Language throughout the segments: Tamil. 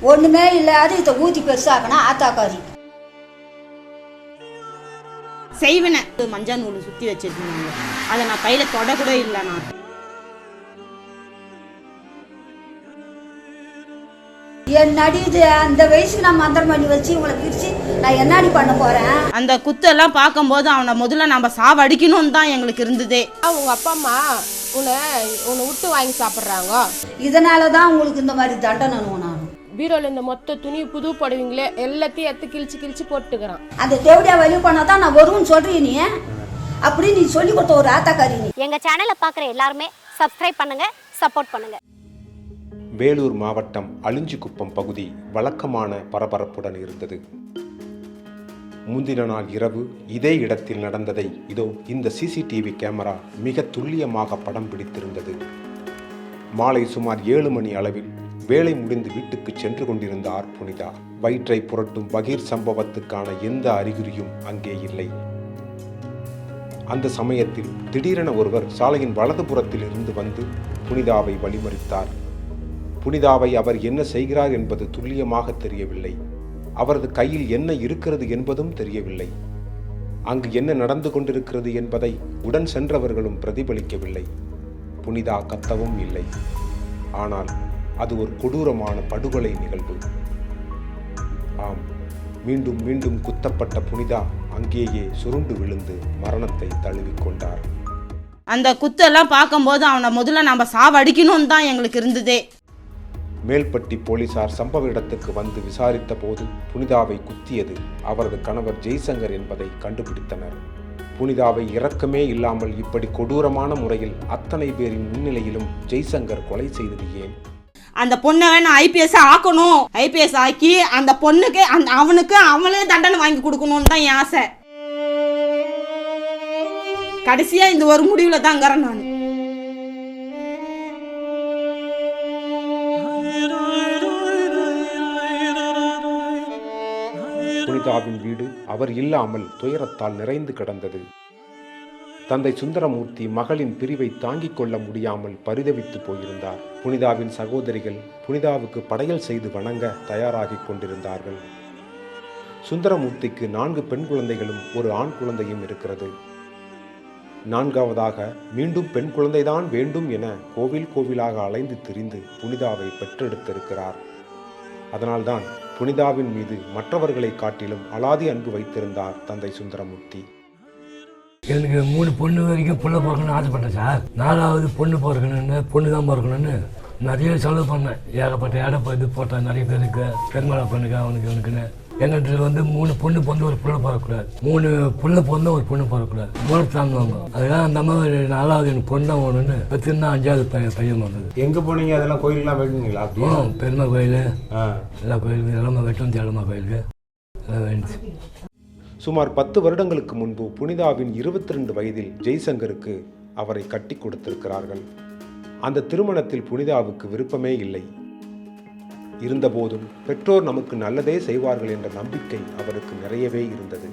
ஒண்ணுமே இல்லாத இதை ஊத்தி பெருசாக்கனா ஆத்தாக்காரி. செய்வினை. மஞ்சள் நூல் சுற்றி வச்சிருந்தாங்க. அதை நான் கையில் தொட கூட இல்லை நான். என் நடிது அந்த வயசுக்கு நான் மந்திரம் பண்ணி வச்சு இவங்களை பிரிச்சு நான் என்னடி பண்ண போறேன்? அந்த குத்தெல்லாம் பார்க்கும்போது அவனை முதல்ல நம்ம சாவடிக்கணும்னு தான் எங்களுக்கு இருந்ததே. உங்க அப்பா அம்மா உன்னை உன்னை விட்டு வாங்கி சாப்பிட்றாங்க. இதனால தான் உங்களுக்கு இந்த மாதிரி தண்டனை நான்? பீரோல இந்த மொத்த துணி புது புடவைங்களே எல்லாத்தையும் எடுத்து கிழிச்சு கிழிச்சு போட்டுக்கிறான். அந்த தேவடியா வழி பண்ணா தான் நான் வருவேன்னு சொல்றீ நீ. அப்படி நீ சொல்லி கொடுத்த ஒரு ஆத்தாக்காரி நீ. எங்க சேனலை பார்க்குற எல்லாருமே சப்ஸ்கிரைப் பண்ணுங்க சப்போர்ட் பண்ணுங்க. வேலூர் மாவட்டம் அழிஞ்சிக்குப்பம் பகுதி வழக்கமான பரபரப்புடன் இருந்தது. முந்தின நாள் இரவு இதே இடத்தில் நடந்ததை இதோ இந்த சிசிடிவி கேமரா மிக துல்லியமாக படம் பிடித்திருந்தது. மாலை சுமார் ஏழு மணி அளவில் வேலை முடிந்து வீட்டுக்கு சென்று கொண்டிருந்தார் புனிதா. வயிற்றை புரட்டும் பகீர் சம்பவத்துக்கான எந்த அறிகுறியும் அங்கே இல்லை. அந்த சமயத்தில் திடீரென ஒருவர் சாலையின் வலதுபுறத்தில் இருந்து வந்து புனிதாவை வழிமறித்தார். புனிதாவை அவர் என்ன செய்கிறார் என்பது துல்லியமாக தெரியவில்லை. அவரது கையில் என்ன இருக்கிறது என்பதும் தெரியவில்லை. அங்கு என்ன நடந்து கொண்டிருக்கிறது என்பதை உடன் சென்றவர்களும் பிரதிபலிக்கவில்லை. புனிதா கத்தவும் இல்லை. ஆனால் அது ஒரு கொடூரமான படுகொலை நிகழ்வு. ஆம் மீண்டும் மீண்டும் குத்தப்பட்ட புனிதா அங்கேயே சுருண்டு விழுந்து மரணத்தை தழுவிக்கொண்டார் அந்த குத்தெல்லாம் பார்க்கும்போது அவனை முதல்ல நம்ம சாவடிக்கணும்னு தான் எங்களுக்கு இருந்ததே. மேல்பட்டி போலீசார் சம்பவ இடத்துக்கு வந்து விசாரித்த போது புனிதாவை குத்தியது அவரது கணவர் ஜெய்சங்கர் என்பதை கண்டுபிடித்தனர். புனிதாவை இரக்கமே இல்லாமல் இப்படி கொடூரமான முறையில் அத்தனை பேரின் முன்னிலையிலும் ஜெய்சங்கர் கொலை செய்தது ஏன்? அந்த பொண்ணை வேணும் ஐபிஎஸ் ஆக்கணும். ஐபிஎஸ் ஆக்கி அந்த பொண்ணுக்கு அந்த அவனுக்கு அவனே தண்டனை வாங்கி கொடுக்கணும்னு தான் என் ஆசை. கடைசியாக இந்த ஒரு முடிவில் தாங்கிறேன் நான். புனிதாவின் வீடு அவர் இல்லாமல் துயரத்தால் நிறைந்து கிடந்தது. தந்தை சுந்தரமூர்த்தி மகளின் பிரிவை தாங்கிக் கொள்ள முடியாமல் பரிதவித்து போயிருந்தார். புனிதாவின் சகோதரிகள் புனிதாவுக்கு படையல் செய்து வணங்க தயாராகிக் கொண்டிருந்தார்கள். சுந்தரமூர்த்திக்கு நான்கு பெண் குழந்தைகளும் ஒரு ஆண் குழந்தையும் இருக்கிறது. நான்காவதாக மீண்டும் பெண் குழந்தைதான் வேண்டும் என கோவில் கோவிலாக அலைந்து திரிந்து புனிதாவை பெற்றெடுத்திருக்கிறார். அதனால்தான் புனிதாவின் மீது மற்றவர்களை காட்டிலும் அலாதி அன்பு வைத்திருந்தார் தந்தை சுந்தரமூர்த்தி. எனக்கு மூணு பொண்ணு வரைக்கும் புள்ள பிறக்கணும்னு ஆசைப்பட்டேன் சார். நாலாவது பொண்ணு பிறக்கணும்னு பொண்ணு தான் பிறக்கணும்னு நிறைய செலவு பண்ணேன். ஏகப்பட்ட இடம் இது போட்டேன் நிறைய பேருக்கு பெருமாளை பண்ணுங்க அவனுக்கு இவனுக்குன்னு. எங்கள்கிட்ட வந்து மூணு பொண்ணு பிறந்து ஒரு புள்ள பிறக்கக்கூடாது. மூணு புள்ள பிறந்த ஒரு பொண்ணு பிறக்கக்கூடாது. மூணு தாங்குவாங்க அதுக்காக அந்த மாதிரி நாலாவது எனக்கு பொண்ணு தான் வேணும்னு பத்துனா அஞ்சாவது பையன் பையன் வந்தது. எங்க போனீங்க? அதெல்லாம் கோயிலெல்லாம் வேணுங்களா ஆ பெருமா கோயில். எல்லா கோயிலுக்கு எல்லாமே வெட்டம் தேடமா கோயிலுக்கு. எல்லாம் வேணுச்சு. சுமார் பத்து வருடங்களுக்கு முன்பு புனிதாவின் இருபத்தி ரெண்டு வயதில் ஜெய்சங்கருக்கு அவரை கட்டி கொடுத்திருக்கிறார்கள். அந்த திருமணத்தில் புனிதாவுக்கு விருப்பமே இல்லை. இருந்தபோதும் பெற்றோர் நமக்கு நல்லதே செய்வார்கள் என்ற நம்பிக்கை அவருக்கு நிறையவே இருந்தது.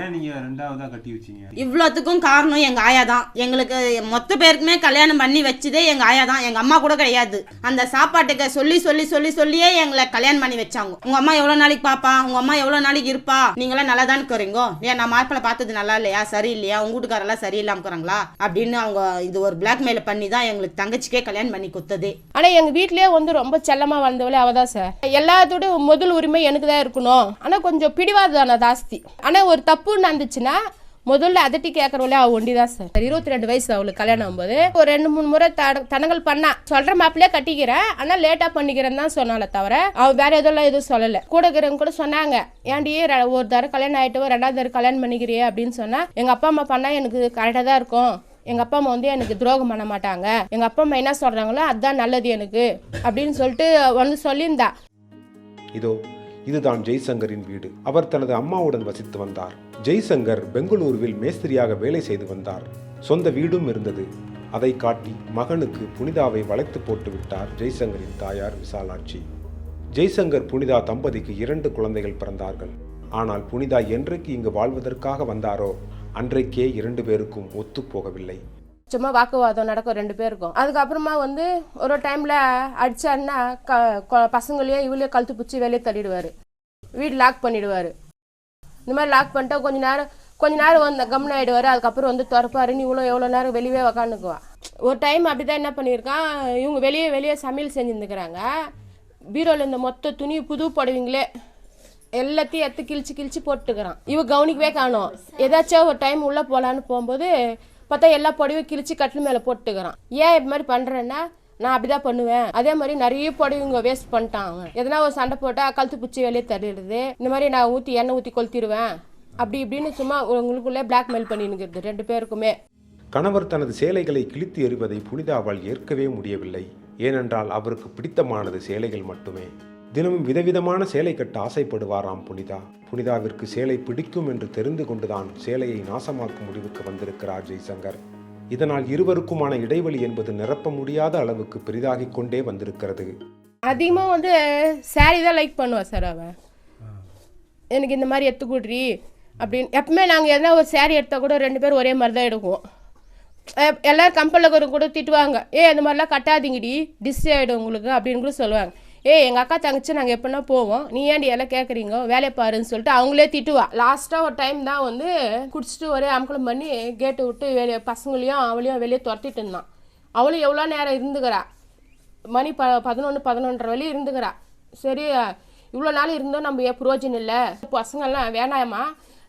ஏன் நீங்க ரெண்டாவதா கட்டி வச்சீங்க? இவ்வளோத்துக்கும் காரணம் எங்க ஆயா தான். எங்களுக்கு மொத்த பேருக்குமே கல்யாணம் பண்ணி வச்சதே எங்க ஆயா தான். எங்க அம்மா கூட கிடையாது. அந்த சாப்பாட்டுக்கு சொல்லி சொல்லி சொல்லி சொல்லியே எங்களை கல்யாணம் பண்ணி வச்சாங்க. உங்க அம்மா எவ்வளவு நாளைக்கு பாப்பா? உங்க அம்மா எவ்வளவு நாளைக்கு இருப்பா? நீங்களாம் நல்லா தான் இருக்கிறீங்க ஏன் நான் மாப்பிள்ளை பார்த்தது நல்லா இல்லையா? சரி இல்லையா உங்க வீட்டுக்காரெல்லாம் சரியில்லாம இருக்கிறாங்களா? அப்படின்னு அவங்க இது ஒரு பிளாக்மெயில் பண்ணி தான் எங்களுக்கு தங்கச்சிக்கே கல்யாணம் பண்ணி கொடுத்ததே. ஆனா எங்க வீட்லயே வந்து ரொம்ப செல்லமா வளர்ந்தவளே அவதான் சார். எல்லாத்தோட முதல் உரிமை எனக்கு தான் இருக்கணும். ஆனா கொஞ்சம் பிடிவாதம் ஜாஸ்தி ஆனா ஒரு தப்பு நடந்துச்சுன்னா முதல்ல அதட்டி கேட்கறவளே அவள் ஒண்டி தான் சார் இருபத்தி ரெண்டு வயசு அவளுக்கு கல்யாணம் ஆகும்போது ஒரு ரெண்டு மூணு முறை தட தடங்கள் பண்ணா. சொல்ற மாப்பிள்ளையே கட்டிக்கிறேன் ஆனால் லேட்டாக பண்ணிக்கிறேன்னு தான் சொன்னால தவிர அவள் வேற எதெல்லாம் எதுவும் சொல்லல. கூட இருக்கிறவங்க கூட சொன்னாங்க ஏன்டி ஒரு தடவை கல்யாணம் ஆயிட்டு ரெண்டாவது தடவை கல்யாணம் பண்ணிக்கிறியே அப்படின்னு சொன்னா எங்க அப்பா அம்மா பண்ணா எனக்கு கரெக்டாக தான் இருக்கும். எங்க அப்பா அம்மா வந்து எனக்கு துரோகம் பண்ண மாட்டாங்க. எங்க அப்பா அம்மா என்ன சொல்றாங்களோ அதுதான் நல்லது எனக்கு அப்படின்னு சொல்லிட்டு வந்து சொல்லியிருந்தா. இதோ இதுதான் ஜெய்சங்கரின் வீடு. அவர் தனது அம்மாவுடன் வசித்து வந்தார். ஜெய்சங்கர் பெங்களூருவில் மேஸ்திரியாக வேலை செய்து வந்தார். சொந்த வீடும் இருந்தது. அதை காட்டி மகனுக்கு புனிதாவை வளைத்து போட்டு விட்டார் ஜெய்சங்கரின் தாயார் விசாலாட்சி. ஜெய்சங்கர் புனிதா தம்பதிக்கு இரண்டு குழந்தைகள் பிறந்தார்கள். ஆனால் புனிதா என்றைக்கு இங்கு வாழ்வதற்காக வந்தாரோ அன்றைக்கே இரண்டு பேருக்கும் ஒத்துப்போகவில்லை சும்மா வாக்குவாதம் நடக்கும் ரெண்டு பேருக்கும். அதுக்கப்புறமா வந்து ஒரு டைமில் அடிச்சாருன்னா க கொ- பசங்களையும் கழுத்து பிடிச்சி வெளியே தள்ளிடுவார். வீடு லாக் பண்ணிடுவார். இந்த மாதிரி லாக் பண்ணிட்டா கொஞ்ச நேரம் கொஞ்ச நேரம் வந்து கம்னு ஆகிடுவார் அதுக்கப்புறம் வந்து திறப்பாரு நீ இவ்வளோ எவ்வளோ நேரம் வெளியே உக்காந்துக்குவா. ஒரு டைம் அப்படி தான் என்ன பண்ணியிருக்கான் இவங்க வெளியே வெளியே சமையல் செஞ்சுருந்துக்கிறாங்க. பீரோவில் இந்த மொத்த துணி புது புடவைங்களே எல்லாத்தையும் எடுத்து கிழிச்சு கிழிச்சு போட்டுக்கிறான். இவ கவனிக்கவே காணோம். ஏதாச்சும் ஒரு டைம் உள்ளே போகலான்னு போகும்போது பார்த்தா எல்லா புடவையும் கிழிச்சு கட்டில் மேலே போட்டுக்கிறான். ஏன் இது மாதிரி பண்ணுறேன்னா நான் அப்படிதான் பண்ணுவேன். அதே மாதிரி நிறைய புடவைங்க வேஸ்ட் பண்ணிட்டான் அவன். எதனா ஒரு சண்டை போட்டால் கழுத்து பிடிச்சி வெளியே தள்ளிடுது இந்த மாதிரி நான் ஊற்றி எண்ணெய் ஊற்றி கொளுத்திடுவேன். அப்படி இப்படின்னு சும்மா உங்களுக்குள்ளே பிளாக்மெயில் பண்ணினுங்கிறது ரெண்டு பேருக்குமே. கணவர் தனது சேலைகளை கிழித்து எறிவதை புனிதாவால் ஏற்கவே முடியவில்லை. ஏனென்றால் அவருக்கு பிடித்தமானது சேலைகள் மட்டுமே. தினமும் விதவிதமான சேலை கட்ட ஆசைப்படுவாராம் புனிதா. புனிதாவிற்கு சேலை பிடிக்கும் என்று தெரிந்து கொண்டுதான் சேலையை நாசமாக்கும் முடிவுக்கு வந்திருக்கிறார் ஜெய்சங்கர். இதனால் இருவருக்குமான இடைவெளி என்பது நிரப்ப முடியாத அளவுக்கு பெரிதாகிக் கொண்டே வந்திருக்கிறது. அதிகமாக வந்து saree தான் லைக் பண்ணுவா சார் அவன் எனக்கு இந்த மாதிரி எடுத்து கொடுறி அப்படின்னு. எப்பவுமே நாங்கள் எதனா ஒரு saree எடுத்தால் கூட ரெண்டு பேரும் ஒரே மாதிரி தான் எடுக்குவோம் எ- எல்லாரும் கம்பெனில் கூட திட்டுவாங்க. ஏ இந்த மாதிரிலாம் கட்டாதீங்கடி டிஸ் ஆகிடும் உங்களுக்கு அப்படின்னு கூட சொல்லுவாங்க. ஏ எங்கள் அக்கா தங்கச்சி நாங்கள் எப்படின்னா போவோம். நீ ஏன்டி எல்லாம் கேட்குறீங்க வேலையை பாருன்னு சொல்லிட்டு அவங்களே திட்டுவா. லாஸ்ட்டாக ஒரு டைம் தான் வந்து குடிச்சிட்டு ஒரே அமக்கலம் பண்ணி கேட்டை விட்டு வெளியே பசங்களையும் அவளையும் வெளியே துரத்திட்டு இருந்தான். அவளும் எவ்வளோ நேரம் இருந்துக்கிறா? மணி ப பதினொன்று பதினொன்றரை வழி இருந்துக்கிறா. சரி இவ்வளோ நாள் இருந்தோம் நம்ம ஏன் புரோஜனம் இல்லை? பசங்கள்லாம் வேணாயம்மா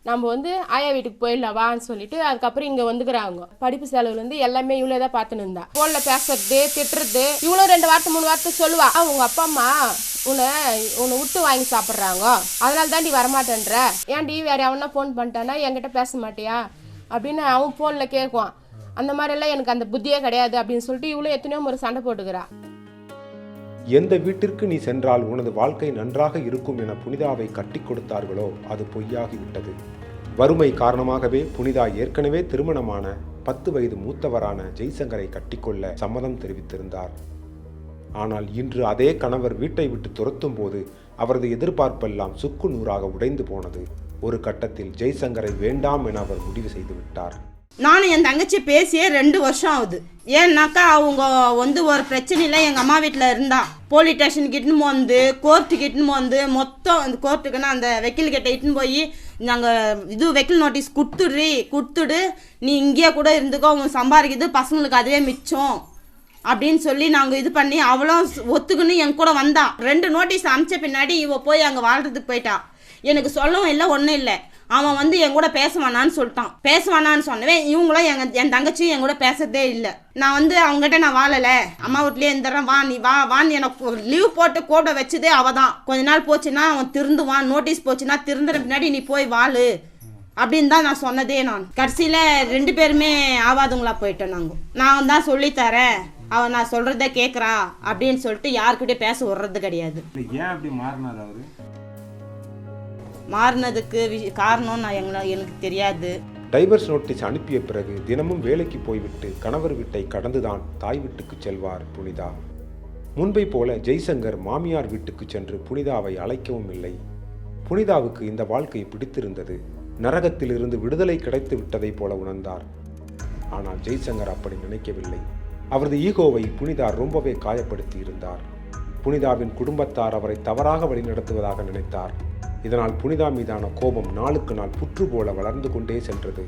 நம்ம வந்து ஆயா வீட்டுக்கு போயிடலாம் வான்னு சொல்லிட்டு அதுக்கப்புறம் இங்கே வந்துக்கிறாங்க. படிப்பு செலவுல இருந்து எல்லாமே இவ்வளோ தான் பார்த்துன்னு இருந்தா. ஃபோனில் பேசுறது திட்டுறது இவ்வளோ ரெண்டு வார்த்தை மூணு வார்த்தை சொல்லுவா. அவங்க அப்பா அம்மா உன்னை உன்னை விட்டு வாங்கி சாப்பிட்றாங்க. அதனால நீ வரமாட்டேன்ற. ஏன்டி வேற எவனா ஃபோன் பண்ணிட்டானா என்கிட்ட பேச மாட்டியா? அப்படின்னு அவன் ஃபோனில் கேட்குவான். அந்த மாதிரிலாம் எனக்கு அந்த புத்தியே கிடையாது அப்படின்னு சொல்லிட்டு இவ்வளோ எத்தனையோ முறை சண்டை போட்டுக்கிறா. எந்த வீட்டிற்கு நீ சென்றால் உனது வாழ்க்கை நன்றாக இருக்கும் என புனிதாவை கட்டி கொடுத்தார்களோ அது பொய்யாகிவிட்டது. வறுமை காரணமாகவே புனிதா ஏற்கனவே திருமணமான பத்து வயது மூத்தவரான ஜெய்சங்கரை கட்டிக்கொள்ள சம்மதம் தெரிவித்திருந்தார். ஆனால் இன்று அதே கணவர் வீட்டை விட்டு துரத்தும் போது அவரது எதிர்பார்ப்பெல்லாம் சுக்கு நூறாக உடைந்து போனது. ஒரு கட்டத்தில் ஜெய்சங்கரை வேண்டாம் என அவர் முடிவு செய்துவிட்டார். நானும் என் தங்கச்சி பேசியே ரெண்டு வருஷம் ஆகுது. ஏன்னாக்கா அவங்க வந்து ஒரு பிரச்சனையில் எங்கள் அம்மா வீட்டில் இருந்தா. போலீஸ் ஸ்டேஷனுக்கு இட்டுன்னு வந்து கோர்ட்டுக்கு இட்டுன்னு வந்து மொத்தம் அந்த கோர்ட்டுக்குன்னா அந்த வக்கீல் கிட்ட இட்டுன்னு போய் நாங்கள் இது வக்கீல் நோட்டீஸ் கொடுத்துடுறி கொடுத்துடு நீ இங்கேயே கூட இருந்துக்கோ உன் சம்பாதிக்குது பசங்களுக்கு அதுவே மிச்சம். அப்படின்னு சொல்லி நாங்கள் இது பண்ணி அவளும் ஒத்துக்குன்னு என் கூட வந்தான் ரெண்டு நோட்டீஸ் அனுப்பிச்ச பின்னாடி இவ போய் அங்கே வாழ்றதுக்கு போயிட்டா. எனக்கு சொல்லவும் இல்லை ஒன்றும் இல்லை. அவன் வந்து என் கூட பேசுவானான்னு சொல்லிட்டான். பேசுவானான்னு சொன்னவே சொன்னவன் இவங்களும் எங்க என் தங்கச்சியும் என் கூட பேசுறதே இல்லை. நான் வந்து அவங்ககிட்ட நான் வாழலை. அம்மா வீட்லேயே இருந்துடுறேன். வா நீ வா வான்னு எனக்கு லீவ் போட்டு கூட வச்சதே அவள் தான் கொஞ்ச நாள் போச்சுன்னா அவன் திருந்துவான். நோட்டீஸ் போச்சுன்னா திருந்துற பின்னாடி நீ போய் வாழு. அப்படின்னு தான் நான் சொன்னதே நான். கடைசியில் ரெண்டு பேருமே ஆவாதுங்களா போயிட்டோம் நாங்கள் நான் தான் சொல்லித்தரேன் அவன் நான் சொல்கிறத கேட்குறா அப்படின்னு சொல்லிட்டு யாருக்கிட்டே பேச விடுறது கிடையாது. ஏன் அப்படி மாறினார் அவரு? மாறினதுக்கு காரணம் நான் எங்களை எனக்கு தெரியாது. டைவர்ஸ் நோட்டீஸ் அனுப்பிய பிறகு தினமும் வேலைக்கு போய்விட்டு கணவர் வீட்டை கடந்துதான் தாய் வீட்டுக்கு செல்வார் புனிதா. முன்பை போல ஜெய்சங்கர் மாமியார் வீட்டுக்கு சென்று புனிதாவை அழைக்கவும் இல்லை. புனிதாவுக்கு இந்த வாழ்க்கை பிடித்திருந்தது. நரகத்திலிருந்து விடுதலை கிடைத்து விட்டதைப் போல உணர்ந்தார். ஆனால் ஜெய்சங்கர் அப்படி நினைக்கவில்லை. அவரது ஈகோவை புனிதா ரொம்பவே காயப்படுத்தி இருந்தார் புனிதாவின் குடும்பத்தார் அவரை தவறாக வழிநடத்துவதாக நினைத்தார். இதனால் புனிதா மீதான கோபம் நாளுக்கு நாள் புற்று போல வளர்ந்து கொண்டே சென்றது.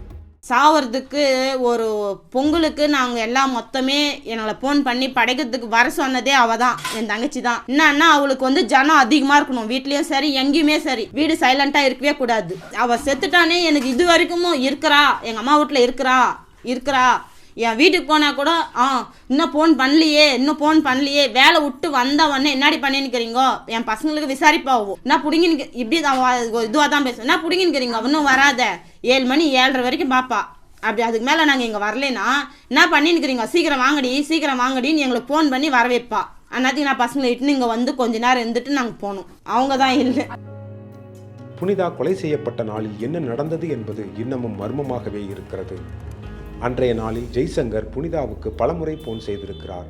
சாவறதுக்கு ஒரு பொங்கலுக்கு நாங்கள் எல்லாம் மொத்தமே எங்களை ஃபோன் பண்ணி படைக்கிறதுக்கு வர சொன்னதே அவ தான் என் தங்கச்சி தான் என்னன்னா அவளுக்கு வந்து ஜனம் அதிகமாக இருக்கணும். வீட்லேயும் சரி எங்கேயுமே சரி. வீடு சைலண்ட்டாக இருக்கவே கூடாது. அவள் செத்துட்டானே எனக்கு இது வரைக்கும் இருக்கிறா எங்கள் அம்மா வீட்டில் இருக்கிறா இருக்கிறா. என் வீட்டுக்கு போனால் கூட ஆ இன்னும் ஃபோன் பண்ணலையே இன்னும் ஃபோன் பண்ணலையே வேலை விட்டு வந்த உடனே என்னடி பண்ணின்னுக்கிறீங்கோ? என் பசங்களுக்கு விசாரிப்பாவும் என்ன பிடிங்கின்னு இப்படி தான் இதுவாக தான் பேசுவேன். என்ன பிடிங்கின்னுக்கிறீங்க? இன்னும் வராத. ஏழு மணி ஏழரை வரைக்கும் பாப்பா. அப்படி அதுக்கு மேலே நாங்கள் இங்கே வரலைன்னா என்ன பண்ணின்னுக்கிறீங்க? சீக்கிரம் வாங்கடி சீக்கிரம் வாங்கடின்னு எங்களுக்கு ஃபோன் பண்ணி வர வைப்பா அந்நேரத்துக்கு நான் பசங்களை இட்டுன்னு இங்கே வந்து கொஞ்ச நேரம் இருந்துட்டு நாங்கள் போனோம். அவங்க தான் இல்லை. புனிதா கொலை செய்யப்பட்ட நாளில் என்ன நடந்தது என்பது இன்னமும் மர்மமாகவே இருக்கிறது. அன்றைய நாளில் ஜெய்சங்கர் புனிதாவுக்கு பலமுறை போன் செய்திருக்கிறார்.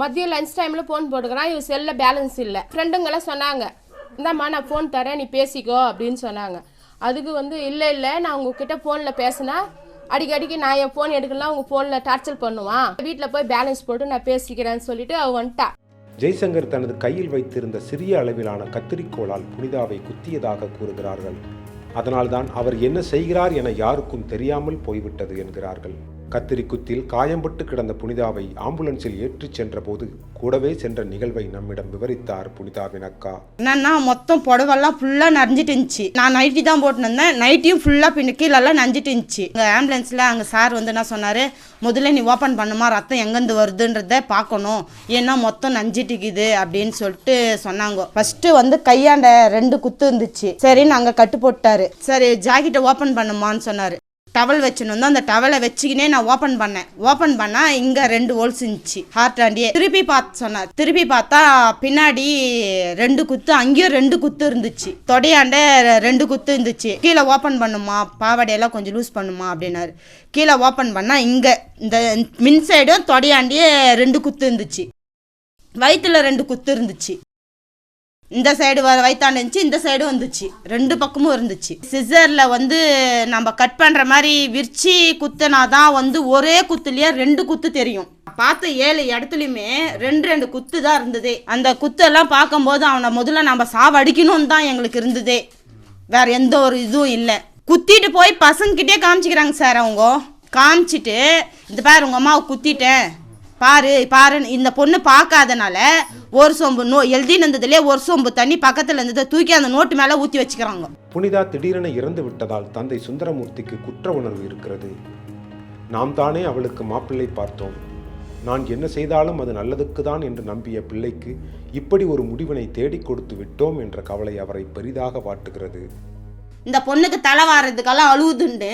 மதியம் லஞ்ச் டைமில் ஃபோன் போட்டுக்கிறான் இவன் செல்லில் பேலன்ஸ் இல்லை. ஃப்ரெண்டுங்கெல்லாம் சொன்னாங்க இந்தாம்மா நான் ஃபோன் தரேன் நீ பேசிக்கோ அப்படின்னு சொன்னாங்க. அதுக்கு வந்து இல்லை இல்லை நான் உங்ககிட்ட ஃபோனில் பேசினா அடிக்கடிக்கு நான் என் ஃபோன் எடுக்கலாம் உங்கள் ஃபோனில் டார்ச்சர் பண்ணுவான் வீட்டில் போய் பேலன்ஸ் போட்டு நான் பேசிக்கிறேன்னு சொல்லிட்டு அவ வந்துட்டா. ஜெய்சங்கர் தனது கையில் வைத்திருந்த சிறிய அளவிலான கத்தரிக்கோலால் புனிதாவை குத்தியதாக கூறுகிறார்கள். அதனால்தான் அவர் என்ன செய்கிறார் என யாருக்கும் தெரியாமல் போய்விட்டது என்கிறார்கள். கத்திரி குத்தில் காயம்பட்டு கிடந்த புனிதாவை ஆம்புலன்ஸில் ஏற்றிச் சென்றபோது கூடவே சென்ற நிகழ்வை நம்மிடம் விவரித்தார் புனிதாவின் அக்கா. என்னன்னா மொத்தம் புடவெல்லாம் ஃபுல்லாக நனைஞ்சிட்டு இருந்துச்சு. நான் நைட்டி தான் போட்டுன்னு இருந்தேன் நைட்டியும் ஃபுல்லாக பின்ன கீழெல்லாம் நனைஞ்சிட்டு இருந்துச்சு. அங்கே ஆம்புலன்ஸில் அங்கே சார் வந்து என்ன சொன்னார்? முதல்ல நீ ஓப்பன் பண்ணுமா? ரத்தம் எங்கேருந்து வருதுன்றத பார்க்கணும். ஏன்னா மொத்தம் நஞ்சிட்டுக்குது அப்படின்னு சொல்லிட்டு சொன்னாங்க. ஃபஸ்ட்டு வந்து கையாண்ட ரெண்டு குத்து இருந்துச்சு. சரி நாங்கள் கட்டு போட்டார் சரி ஜாக்கெட்டை ஓப்பன் பண்ணுமான்னு சொன்னார். டவல் வச்சுன்னு வந்து அந்த டவலை வச்சுக்கினே நான் ஓப்பன் பண்ணேன். ஓப்பன் பண்ணால் இங்கே ரெண்டு ஹோல்ஸ் இருந்துச்சு. ஹார்ட் ஆண்டியே திருப்பி பார்த்து சொன்னார். திருப்பி பார்த்தா பின்னாடி ரெண்டு குத்து அங்கேயும் ரெண்டு குத்து இருந்துச்சு. தொடையாண்ட ரெண்டு குத்து இருந்துச்சு. கீழே ஓப்பன் பண்ணுமா? பாவாடையெல்லாம் கொஞ்சம் லூஸ் பண்ணுமா? அப்படின்னாரு. கீழே ஓப்பன் பண்ணால் இங்கே இந்த மின் சைடும் தொடையாண்டியே ரெண்டு குத்து இருந்துச்சு. வயிற்றுல ரெண்டு குத்து இருந்துச்சு. இந்த சைடு வ இருந்துச்சு இந்த சைடும் வந்துச்சு ரெண்டு பக்கமும் இருந்துச்சு. சிசரில் வந்து நம்ம கட் பண்ணுற மாதிரி விரிச்சு குத்துனா தான் வந்து ஒரே குத்துலேயே ரெண்டு குத்து தெரியும். பார்த்த ஏழு இடத்துலையுமே ரெண்டு ரெண்டு குத்து தான் இருந்ததே. அந்த குத்தெல்லாம் பார்க்கும்போது அவனை முதல்ல நம்ம சாவடிக்கணும்னு தான் எங்களுக்கு இருந்ததே. வேற எந்த ஒரு இதுவும் இல்லை. குத்திட்டு போய் பசங்கக்கிட்டே காமிச்சிக்கிறாங்க சார் அவங்க. காமிச்சிட்டு இந்த பாரு உங்கள் அம்மாவை குத்திட்டேன். பாரு பாருன்னு இந்த பொண்ணு பார்க்காதனால ஒரு சொம்பு நோ எழுதின்னு இருந்ததுலேயே ஒரு சொம்பு தண்ணி பக்கத்தில் இருந்ததை தூக்கி அந்த நோட்டு மேலே ஊற்றி வச்சுக்கிறாங்க. புனிதா திடீரென இறந்து விட்டதால் தந்தை சுந்தரமூர்த்திக்கு குற்ற உணர்வு இருக்கிறது. நாம் தானே அவளுக்கு மாப்பிள்ளை பார்த்தோம். நான் என்ன செய்தாலும் அது நல்லதுக்கு தான் என்று நம்பிய பிள்ளைக்கு இப்படி ஒரு முடிவினை தேடிக் கொடுத்து விட்டோம் என்ற கவலை அவரை பெரிதாக வாட்டுகிறது. இந்த பொண்ணுக்கு தலை வாரதுக்கெல்லாம் அழுவுதுண்டு.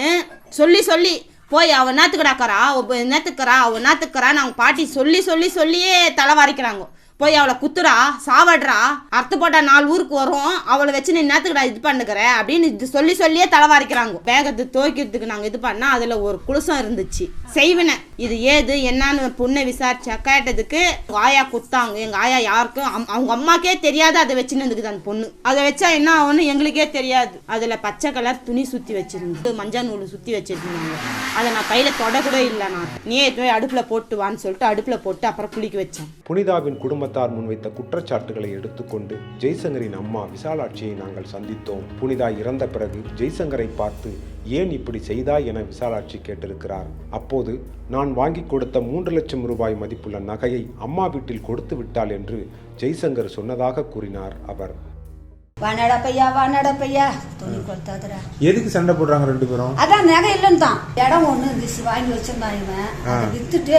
சொல்லி சொல்லி. போய் அவன் என்னத்துக்குடாக்கறா அவன் என்னத்துக்குறா அவ என்னத்துக்குறா நாங்கள் பாட்டி சொல்லி சொல்லி சொல்லியே தலை வாரிக்கிறாங்க. போய் அவளை குத்துறா சாவடுறா அறுத்து போட்டா நாலு ஊருக்கு வரும் அவளை வச்சு நீ என்னத்துக்குடா இது பண்ணுக்கிற அப்படின்னு இது சொல்லி சொல்லியே தலைவாரிக்கிறாங்க வேகத்தை துவைக்கிறதுக்கு நாங்கள் இது பண்ணா அதில் ஒரு குளுசம் இருந்துச்சு. செய்வினை இது ஏது என்னன்னு பொண்ணை விசாரிச்சா கேட்டதுக்கு ஆயா குத்தாங்க. எங்கள் ஆயா யாருக்கும் அம்- அவங்க அம்மாக்கே தெரியாது அதை வச்சுன்னு இருந்துக்குது அந்த பொண்ணு. அதை வச்சா என்ன ஆகும்னு எங்களுக்கே தெரியாது. அதில் பச்சை கலர் துணி சுற்றி வச்சிருந்து மஞ்சள் நூல் சுற்றி வச்சிருந்தாங்க. அதை நான் கையில் தொட கூட இல்லை நான். நீ போய் அடுப்பில் போட்டு வான்னு சொல்லிட்டு அடுப்பில் போட்டு அப்புறம் குளிக்க வச்சேன். புனிதாவின் குடும்பத்தார் முன்வைத்த குற்றச்சாட்டுகளை எடுத்துக்கொண்டு ஜெய்சங்கரின் அம்மா விசாலாட்சியை நாங்கள் சந்தித்தோம். புனிதா இறந்த பிறகு ஜெய்சங்கரை பார்த்து ஏன் இப்படி செய்தாய்? என விசாலாட்சி கேட்டிருக்கிறார். அப்போது நான் வாங்கி கொடுத்த மூன்று லட்சம் ரூபாய் மதிப்புள்ள நகையை அம்மா வீட்டில் கொடுத்து விட்டாள் என்று ஜெய்சங்கர் சொன்னதாக கூறினார் அவர். வானடா பையா வானடா பையா. துணி கொடுத்தாதுடா. எதுக்கு சண்டை போடுறாங்க ரெண்டு பேரும்? அதான் நகை இல்லைன்னு தான் இடம் ஒன்று இருந்துச்சு வாங்கி வச்சிருந்தான் இவன். அதை வித்துட்டு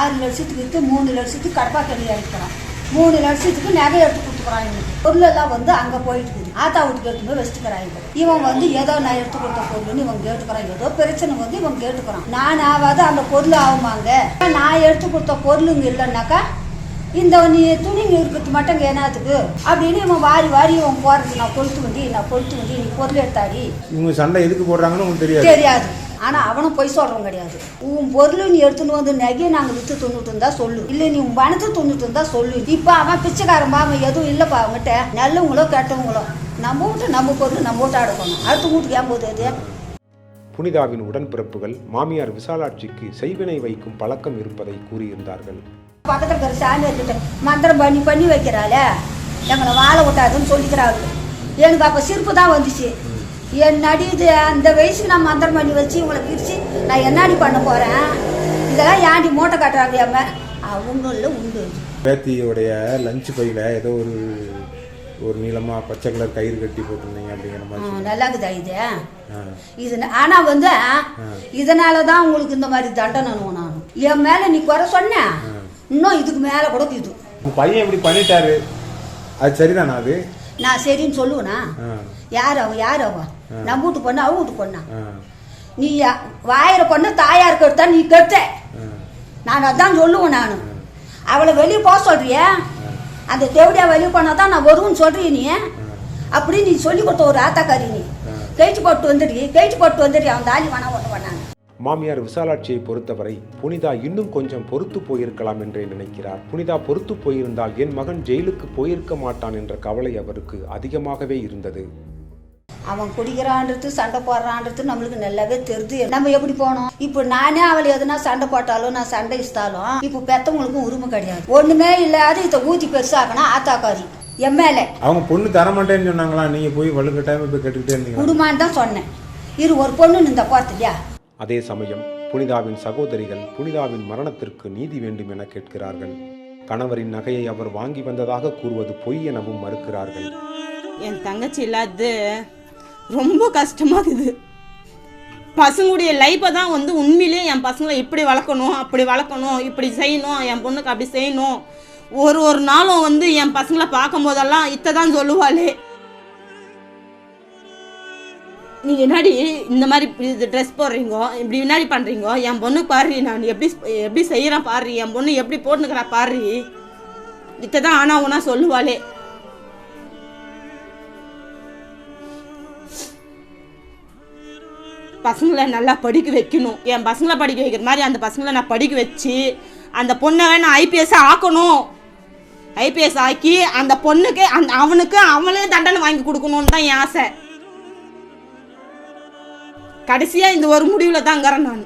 ஆறு லட்சத்துக்கு வித்து மூணு லட்சத்துக்கு கடப்பா கல்வி அடிக்கிறான் மூணு லட்சத்துக்கு நகை எடுத்து கொடுத்துக்கிறான் இவனுக்கு பொருள் எல்லாம் வந்து அங்கே போயிட்டு இருக்குது. ஆத்தா வீட்டுக்கு எடுத்து போய் வச்சுக்கிறான் இவன் வந்து ஏதோ நான் எடுத்து கொடுத்த பொருள்னு இவன் கேட்டுக்கிறான். ஏதோ பிரச்சனை வந்து இவன் கேட்டுக்கிறான். நான் ஆகாது அந்த பொருள் ஆகுமாங்க. நான் எடுத்து கொடுத்த பொருளுங்க இல்லைன்னாக்கா இந்த நீ துணி இருக்கிறது மட்டும் என்னத்துக்கு அப்படின்னு இவன் வாரி வாரி இவன் போறது நான் கொளுத்து வண்டி நான் கொளுத்து வண்டி நீ பொருள் எடுத்தாடி. இவங்க சண்டை எதுக்கு போடுறாங்கன்னு உங்களுக்கு தெரியாது. தெரியாது. ஆனா அவனும் பொய் சொல்றவன் கிடையாது. உன் பொருள் நீ எடுத்துன்னு வந்து நகையை நாங்க வித்து தொண்ணூட்டு இருந்தா சொல்லு. இல்ல நீ உன் பணத்தை தொண்ணூட்டு இருந்தா சொல்லு. இப்ப அவன் பிச்சைக்காரன் அவன் எதுவும் இல்லப்பா அவங்ககிட்ட நல்லவங்களோ கெட்டவங்களோ. நம்ம வீட்டு நம்ம பொருள் நம்ம வீட்டு அடுக்கணும். அடுத்த வீட்டுக்கு ஏன் போகுது அது புனிதாவின் உடன்பிறப்புகள் மாமியார் விசாலாட்சிக்கு செய்வினை வைக்கும் பழக்கம் இருப்பதை கூறியிருந்தார்கள். பக்கத்துல இருக்கிற சாமியார்கிட்ட மந்திரம் பண்ணி பண்ணி வைக்கிறாளே. எங்களை வாழ விட்டாதுன்னு சொல்லிக்கிறாள் எனக்கு அப்போ சிரிப்பு தான் வந்துச்சு. என் நடிது அந்த வயசுக்கு நான் மந்திரம் பண்ணி வச்சு இவங்களை பிரித்து நான் என்னாடி பண்ண போகிறேன் இதெல்லாம் ஏன்டி மூட்டை கட்டுறாங்க அம்மா? அவங்கள உண்டு பேத்தியோடைய லஞ்ச் பையில ஏதோ ஒரு ஒரு நீளமா பச்சை கலர் கயிறு கட்டி போட்டிருந்தீங்க அப்படிங்கிற மாதிரி. நல்லா இருக்குதா இது. இது ஆனா வந்து இதனால தான் உங்களுக்கு இந்த மாதிரி தண்டனை நான் என் மேல நீ குறை சொன்ன இன்னும் இதுக்கு மேல கூட இது பையன் இப்படி பண்ணிட்டாரு. அது சரிதானா அது? நான் சரின்னு சொல்லுவேனா. யார் அவ யார் அவ நம்ம வீட்டு பொண்ணு அவ வீட்டு பொண்ணா. ஆ. நீ வாயிற பொண்ணு தாயார் கெடுத்தா நீ கெடுத்த நான் அதான் சொல்லுவேன் நான். அவளை வெளியே போக சொல்றிய? அந்த தேவடியா வெளியே போனா தான் நான் வருவேன்னு சொல்றிய நீ? அப்படி நீ சொல்லி கொடுத்த ஒரு ஆத்தாக்காரி நீ. கேட்டு போட்டு வந்துடு கேட்டு போட்டு வந்துடு அவன் தாலி வேணா ஒன்று பண்ணாங்க மாமியார் விசாலாட்சியை பொறுத்தவரை புனிதா இன்னும் கொஞ்சம் பொறுத்து போயிருக்கலாம் என்றே நினைக்கிறார். புனிதா பொறுத்து போயிருந்தால் என் மகன் ஜெயிலுக்கு போயிருக்க மாட்டான் என்ற கவலை அவருக்கு அதிகமாகவே இருந்தது. அவன் குடிக்கிறான்றது சண்டை போடுறான்றது நம்மளுக்கு நல்லாவே தெரியுது நம்ம எப்படி போனோம்? இப்போ நானே அவளை எதுனா சண்டை போட்டாலும் நான் சண்டை இஷ்டாலும் இப்போ பெத்தவங்களுக்கும் உரிமை கிடையாது. ஒண்ணுமே இல்லாத இதை ஊத்தி பெருசாக்கணும் ஆத்தாக்காரி எம்எல்ஏ அவங்க பொண்ணு தர மாட்டேன்னு சொன்னாங்களா? நீங்க போய் வலுக்கட்டாயமா போய் கேட்டுக்கிட்டே இருந்தீங்க குடுமான்னு தான் சொன்னேன். இரு ஒரு பொண்ணு இந்த பார்த்து இல்லையா அதே சமயம் புனிதாவின் சகோதரிகள் புனிதாவின் மரணத்திற்கு நீதி வேண்டும் என கேட்கிறார்கள். கணவரின் நகையை அவர் வாங்கி வந்ததாக கூறுவது பொய் எனவும் மறுக்கிறார்கள். என் தங்கச்சி இல்லாதது ரொம்ப கஷ்டமாக இருக்குது பசங்களுடைய லைஃப்பை தான் வந்து உண்மையிலேயே என் பசங்களை இப்படி வளர்க்கணும் அப்படி வளர்க்கணும் இப்படி செய்யணும் என் பொண்ணுக்கு அப்படி செய்யணும். ஒரு ஒரு நாளும் வந்து என் பசங்களை பார்க்கும் போதெல்லாம் இத்தை தான் சொல்லுவாளே. நீங்க என்னாடி இந்த மாதிரி இது ட்ரெஸ் போடுறீங்க இப்படி முன்னாடி பண்றீங்க என் பொண்ணு பாரு நான் எப்படி எப்படி செய்யறேன் பாரு என் பொண்ணு எப்படி போட்டுக்கிறா பாரு. இத்தை தான் ஆனா உனா சொல்லுவாளே. பசங்களை நல்லா படிக்க வைக்கணும். என் பசங்களை படிக்க வைக்கிற மாதிரி அந்த பசங்களை நான் படிக்க வச்சு அந்த பொண்ணை நான் ஐபிஎஸ் ஆக்கணும். ஐபிஎஸ் ஆக்கி அந்த பொண்ணுக்கு அந்த அவனுக்கு அவனே தண்டனை வாங்கி கொடுக்கணும்னு தான் என் ஆசை. கடைசியாக இந்த ஒரு முடிவில் தான் நான்.